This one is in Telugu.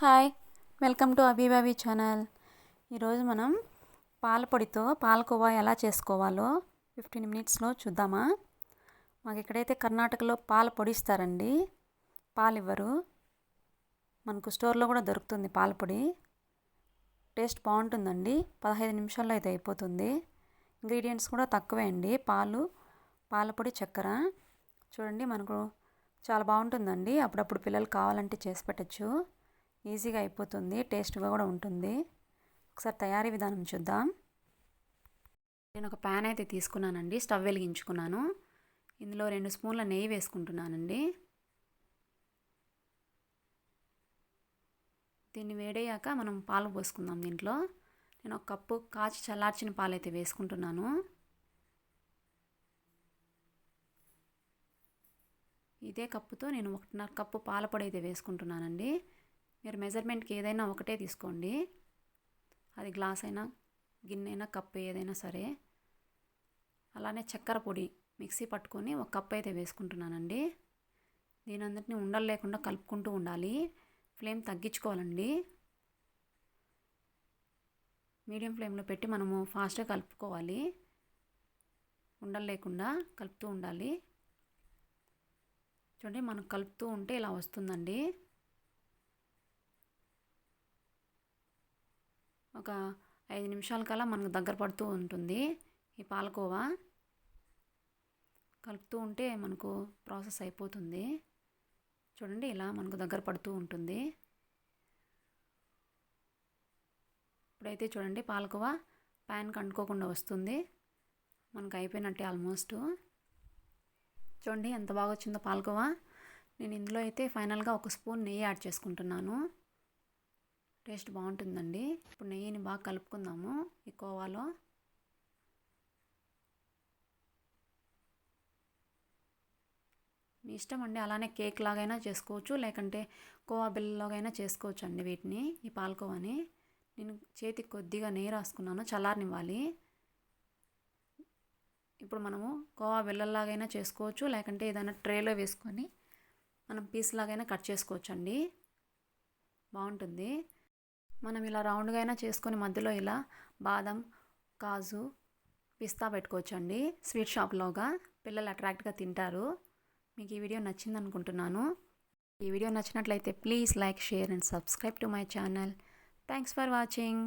Hi welcome to Abhibabi channel. ఈరోజు మనం పాల పొడితో పాలకోవా ఎలా చేసుకోవాలో ఫిఫ్టీన్ మినిట్స్లో చూద్దామా? మాకు ఇక్కడైతే కర్ణాటకలో పాల పొడిస్తారండి పాలు ఇవ్వరు మనకు స్టోర్లో కూడా దొరుకుతుంది పాల పొడి. టేస్ట్ బాగుంటుందండి పదహైదు నిమిషాల్లో అయితే అయిపోతుంది. ఇంగ్రీడియంట్స్ కూడా తక్కువే అండి పాలు పాలపొడి చక్కెర. చూడండి మనకు చాలా బాగుంటుందండి అప్పుడప్పుడు పిల్లలు కావాలంటే చేసి పెట్టచ్చు. ఈజీగా అయిపోతుంది టేస్ట్గా కూడా ఉంటుంది. ఒకసారి తయారీ విధానం చూద్దాం. నేను ఒక ప్యాన్ అయితే తీసుకున్నానండి స్టవ్ వెలిగించుకున్నాను. ఇందులో రెండు స్పూన్ల నెయ్యి వేసుకుంటున్నానండి. దీన్ని వేడయ్యాక మనం పాలు పోసుకుందాం దీంట్లో. నేను ఒక కప్పు కాచి చల్లార్చిన పాలు అయితే వేసుకుంటున్నాను. ఇదే కప్పుతో నేను ఒకటిన్నర కప్పు పాల పొడి అయితే వేసుకుంటున్నానండి. మీరు మెజర్మెంట్కి ఏదైనా ఒకటే తీసుకోండి. అది గ్లాస్ అయినా గిన్నె అయినా కప్పు ఏదైనా సరే. అలానే చక్కెర పొడి మిక్సీ పట్టుకొని ఒక కప్ అయితే వేసుకుంటున్నానండి. దీని అందరినీ ఉండలు లేకుండా కలుపుకుంటూ ఉండాలి. ఫ్లేమ్ తగ్గించుకోవాలండి. మీడియం ఫ్లేమ్లో పెట్టి మనము ఫాస్ట్గా కలుపుకోవాలి. ఉండలు లేకుండా కలుపుతూ ఉండాలి. చూడండి మనం కలుపుతూ ఉంటే ఇలా వస్తుందండి. ఒక ఐదు నిమిషాల కల్లా మనకు దగ్గర పడుతూ ఉంటుంది ఈ పాలకోవా. కలుపుతూ ఉంటే మనకు ప్రాసెస్ అయిపోతుంది. చూడండి ఇలా మనకు దగ్గర పడుతూ ఉంటుంది. ఇప్పుడైతే చూడండి పాలకోవా ప్యాన్కి అంటుకోకుండా వస్తుంది. మనకు అయిపోయినట్టే ఆల్మోస్ట్. చూడండి ఎంత బాగా వచ్చిందో పాలకోవా. నేను ఇందులో అయితే ఫైనల్గా ఒక స్పూన్ నెయ్యి యాడ్ చేసుకుంటున్నాను. టేస్ట్ బాగుంటుందండి. ఇప్పుడు నెయ్యిని బాగా కలుపుకుందాము. ఈ కోవాలో. మీ ఇష్టం అండి అలానే కేక్ లాగైనా చేసుకోవచ్చు లేకంటే కోవా బిల్లలాగైనా చేసుకోవచ్చు అండి వీటిని ఈ పాలకోవాని. నేను చేతికి కొద్దిగా నెయ్యి రాసుకున్నాను చల్లారనివ్వాలి. ఇప్పుడు మనము కోవా బిల్లలాగైనా చేసుకోవచ్చు లేకంటే ఏదైనా ట్రేలో వేసుకొని మనం పీస్ లాగైనా కట్ చేసుకోవచ్చు అండి బాగుంటుంది. మనం ఇలా రౌండ్గా అయినా చేసుకొని మధ్యలో ఇలా బాదం కాజు పిస్తా పెట్టుకోవచ్చండి. స్వీట్ షాప్లోగా పిల్లలు అట్రాక్ట్గా తింటారు. మీకు ఈ వీడియో నచ్చింది అనుకుంటున్నాను. ఈ వీడియో నచ్చినట్లయితే please like share and subscribe to my channel. Thanks for watching.